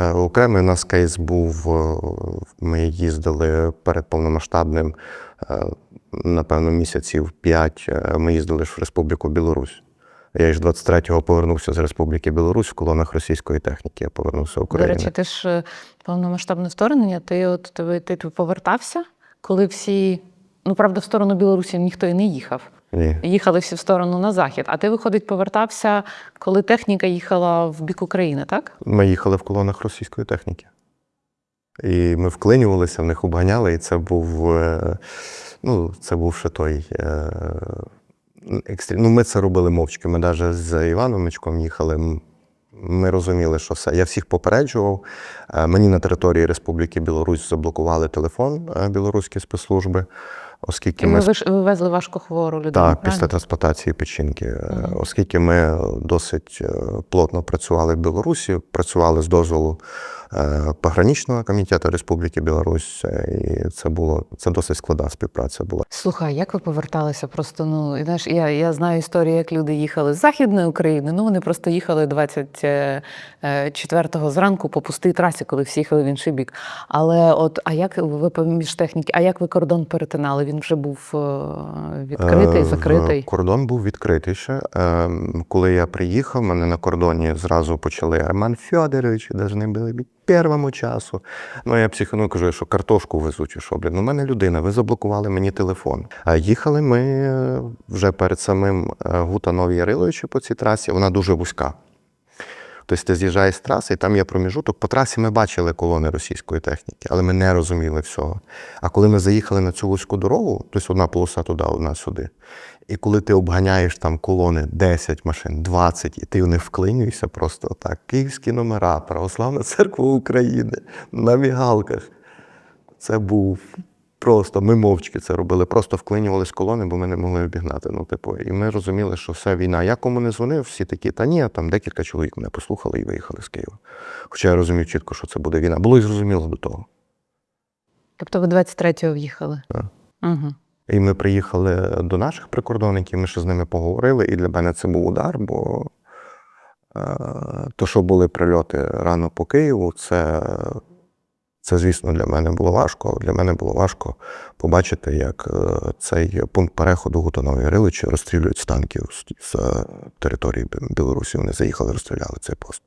Е, Окремий у нас кейс був, е, ми їздили перед повномасштабним, е, напевно, місяців 5, ми їздили ж в Республіку Білорусь. Я ж 23-го повернувся з Республіки Білорусь в колонах російської техніки. Я повернувся в Україну. До речі, ти ж повномасштабне вторгнення, ти от ти, ти повертався, коли всі, ну правда, в сторону Білорусі ніхто і не їхав. Ні. Їхали всі в сторону на захід. А ти, виходить, повертався, коли техніка їхала в бік України, так? Ми їхали в колонах російської техніки. І ми вклинювалися, в них обганяли, і це був, е, ну, це був ще той. е, Екстрім. Ну, ми це робили мовчки. Ми навіть з Іваном Мичком їхали. Ми розуміли, що все. Я всіх попереджував. Е, Мені на території Республіки Білорусь заблокували телефон білоруські спецслужби, оскільки ми ви виш- вивезли важко хвору людину. так, правильно? після трансплантації печінки. Мгм. Оскільки ми досить е, плотно працювали в Білорусі, працювали з дозволу е, пограничного комітету Республіки Білорусь, і це було це досить складна співпраця була. Слухай, як ви поверталися? Просто ну і знаєш, я, я знаю історію, як люди їхали з Західної України. Ну вони просто їхали 24-го зранку по пустій трасі, коли всі їхали в інший бік. Але от, а як ви поміж техніки, а як ви кордон перетинали? Він вже був е, відкритий, Е, закритий. Кордон був відкритий ще. Е, Коли я приїхав, мене на кордоні зразу почали Роман Федорович, повинні були бути першому часу. Ну, я психану кажу, що картошку везу, чи що, блін. Ну, в мене людина, ви заблокували мені телефон. А їхали ми вже перед самим Гута Нові Яриловичі по цій трасі, вона дуже вузька. Тобто ти з'їжджаєш з траси, і там є проміжуток. По трасі ми бачили колони російської техніки, але ми не розуміли всього. А коли ми заїхали на цю вузьку дорогу, тобто одна полоса туди, одна сюди. І коли ти обганяєш там колони 10 машин, 20, і ти в них вклинюєшся просто так. Київські номера, Православна церква України, на мігалках. Це був просто, ми мовчки це робили, просто вклинювались в колони, бо ми не могли обігнати. Ну, типу, і ми розуміли, що все війна. Я кому не дзвонив, всі такі, та ні, там декілька чоловік мене послухали і виїхали з Києва. Хоча я розумів чітко, що це буде війна. Було і зрозуміло до того. Тобто ви 23-го в'їхали? Так. Угу. І ми приїхали до наших прикордонників, ми ще з ними поговорили, і для мене це був удар, бо е, то, що були прильоти рано по Києву, це, це, звісно, для мене було важко, для мене було важко побачити, як е, цей пункт переходу Гутанової Риличі розстрілюють з танків з, з території Бі- Білорусі. Вони заїхали, розстріляли цей пост.